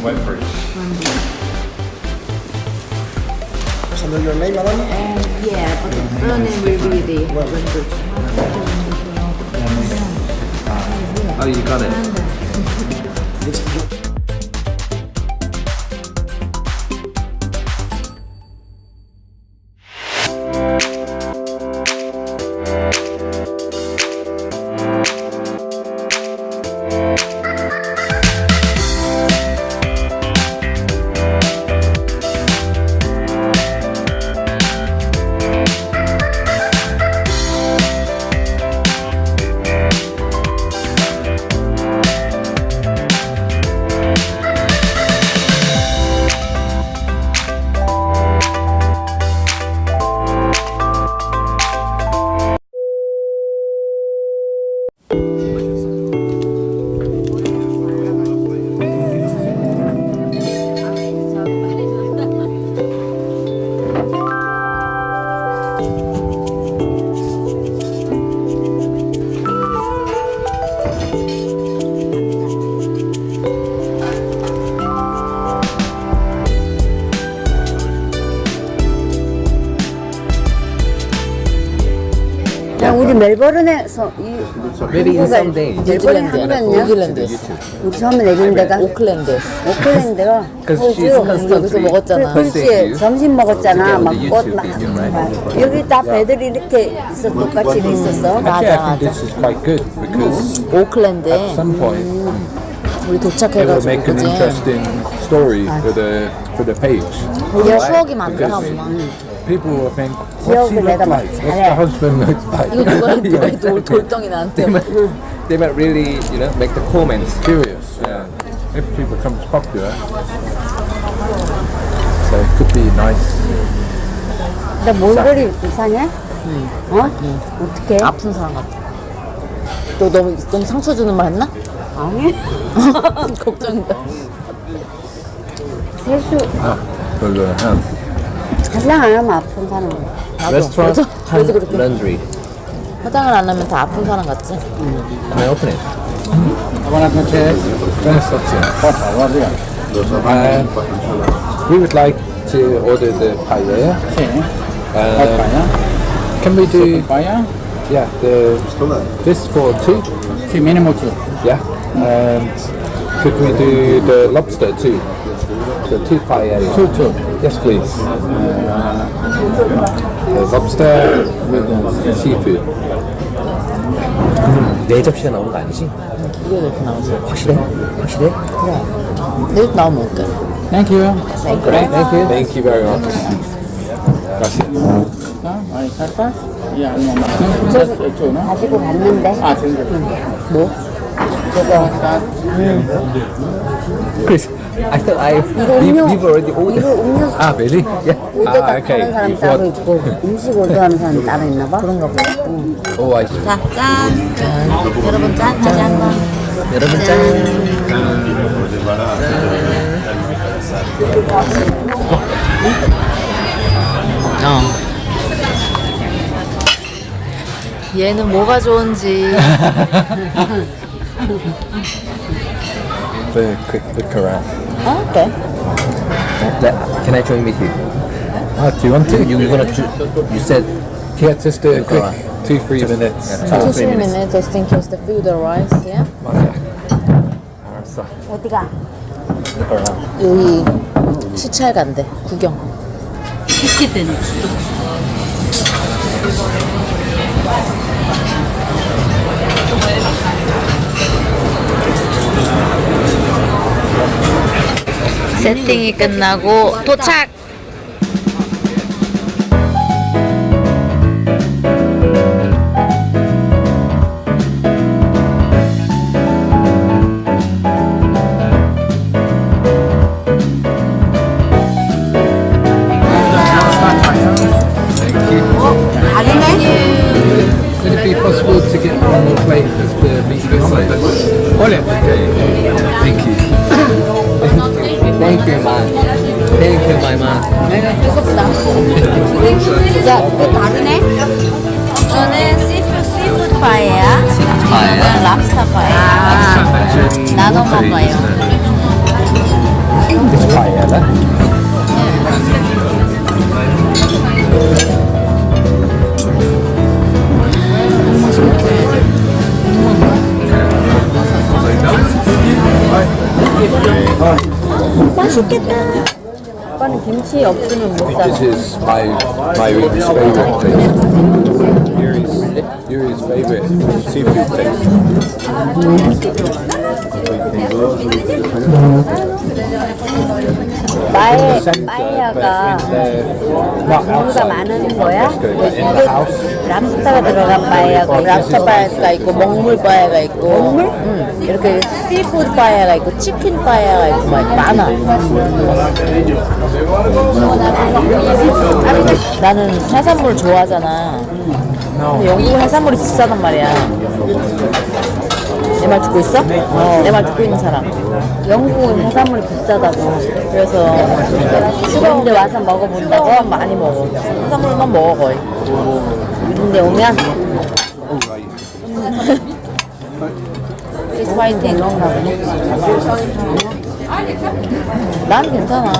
Family name Wentbridge. So your name, madam? Um, and yeah, but the surname will be the Wembridge. Um, oh, you got it. 야, 우리 멜버른에서 이 Maybe in some days. 멜버른 한번요 뉴질랜드였어. 우리 처음에 내린 데가 오클랜드. 오클랜드가 Because she's 호주 custom 여기서 free. 먹었잖아. 그렇지 점심 먹었잖아 막 꽃 막? 여기 다 배들이 이렇게 있어 똑같이 있었어 맞아, Actually, I think 맞아. this is quite good because at 오클랜드에 some point 우리 it will 도착해가지고 make an 그지. interesting story for the for the page. 우리가 추억이 많더라 엄마. People will think, what's he look like? What's the husband look like? 이거 누가 누가 돌, exactly. 돌덩이 나한테. They might, they might really, you know, make the comments curious. Yeah. If she becomes popular, so it could be nice. 나 몰골이 이상해? 어? 어떻게? 아픈 사람 같아. 너 너무 너무 상처 주는 말 했나? 아니 걱정이다. 세수 For the hand. 화장 안 하면 아픈 사람 나도. Restaurant 그래서, 그래서 그렇게 laundry. 화장을 안 하면 다 아픈 사람 같지. Can I open it? Buenas noches. Buenas noches. Por favor, diga. Uh, we would like to order the paella. Sí. Um, Papaya. can we do, Papaya. yeah, the this for two? Sí, mínimo two. Yeah. And could we do the lobster too? The two paella. Two, two. Yes, please. The lobster with seafood. 네 접시가 나오는 거 아니지? 이게 이렇게 나오지. 확실해? 확실해? 내일 나오면 올게. Thank you. Great, thank you. Thank you very much. Gracias. ¿Ah? ¿Hay cartas? Ya, no más. Ya has hecho, ¿no? 가지고 갔는데 Ah, sí. 뭐? Chris, I thought I 이거 we, 음료 we've already 이거 ordered. 음료 Ah, really? Yeah. 오더 Ah, okay. 하는 사람 따로 thought- 있고 음식 오더하는 사람 따로 있나 봐 그런가 보다. Oh, I see. 자, 짠. 여러분 짠. 짠. 여러분 짠. 어. 얘는 뭐가 좋은지. The quick look around. 어? 그래. Let- Can I join with you? Ah, do you want to? You, you wanna? ju- You said Yeah, just do a quick alright. two, three minutes. yeah, Two or Two, three three minutes. minutes just in case the food arrives. Yeah. 알았어. 어디가? look around. 여기 시찰 간대. 구경. 미팅이 끝나고 도착! Olha. Okay. Thank you. Thank you, man. Thank you, my man. 뜨겁다. 진짜 다르네? 저는 씨푸드 파에야. 아, 이거는 랍스타 파에야. 나눠 먹어요. It's 나. 오빠는 김치 없으면 못 살아. This is my my Yuri's favourite thing. Yuri's Yuri's favourite seafood thing. 마에, not 종류가. 많은 거야? 랍스터가 들어간 바야가 랍스터 바야가 있고 먹물 바야가 있고 먹물? 응. 이렇게 씨푸드 바야가 있고 치킨 바야가 있고 막 많아. 나는 해산물 좋아하잖아. 근데 영국 해산물이 비싸단 말이야. 내 말 듣고 있어? 내 말 듣고 있는 사람. 영국은 해산물이 비싸다고. 그래서 근데 와서 먹어본다고? 많이 먹어. 해산물만 먹어 거의. 근데 오면 크리스 파이팅. 그런가 보네. 난 괜찮아.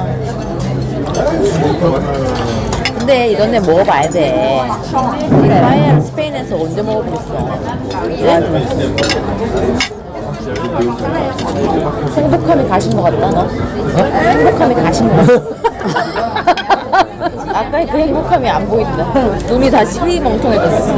근데 이런 데 먹어봐야 돼. 파이야는 스페인에서 언제 먹어보겠어. 행복함이 가신 것 같다, 너? 행복함이 가신 것 같다. 아까 그 행복함이 안 보인다. 눈이 다 시리멍청해졌어.